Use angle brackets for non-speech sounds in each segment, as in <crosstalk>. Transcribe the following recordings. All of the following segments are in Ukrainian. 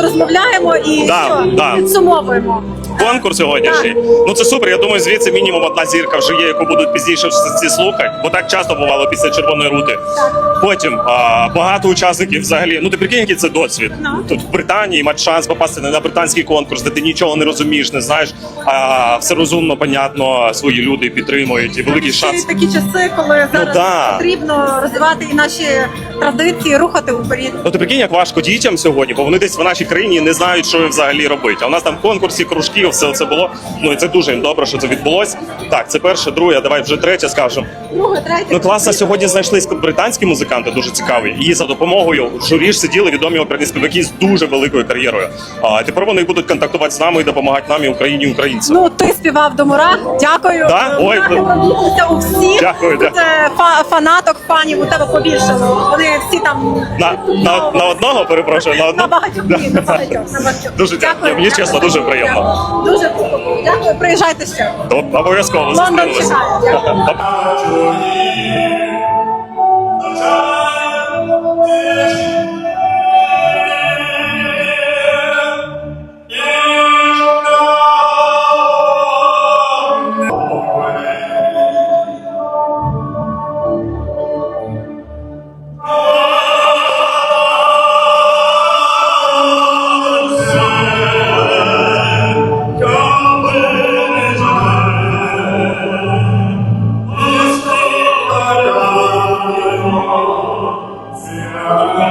просто розмовляємо і Да, що, да. підсумовуємо. Конкурс сьогоднішній. Ну це супер. Я думаю, звідси мінімум одна зірка вже є, яку будуть пізніше всі слухати, бо так часто бувало після червоної рути. Потім а, багато учасників взагалі. Ну ти прикинь, який це досвід. Ну. Тут в Британії мати шанс попасти на британський конкурс, де ти нічого не розумієш, не знаєш. А все розумно, понятно, свої люди підтримують і великий шанс. такі часи, коли зараз Ну, да. потрібно розвивати і наші традиції, рухати вперед. Ну ти прикинь, як важко дітям сьогодні, бо вони десь в нашій країні не знають, що взагалі робити. А у нас там конкурси, кружки, все це було. Ну і це дуже їм добре, що це відбулось. Так, це перше, друге, давай вже третє скажемо. Друге, третє. Ну класно сьогодні знайшлись британські музиканти, дуже цікаві. І за допомогою журі ж сиділи відомі оперні співаки з дуже великою кар'єрою. А тепер вони будуть контактувати з нами і допомагати нам і Україні і українцям. Ну, ти співав до мурах. Дякую. Да? Ой, у всіх. Дякую, фа- фанаток, фанів у тебе побільшало. Вони всі там На, на, на одного перепрошую, на на одного. ні, на <laughs> багатьох. На багатьох. Дуже дякую. Мені чесно, дуже приємно. Дякую. Дуже. Дякую. Приїжджайте ще. То Обов'язково Лондон чекає. Дякую.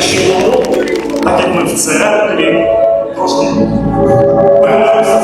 ще добро, так як ми в трошки певнилися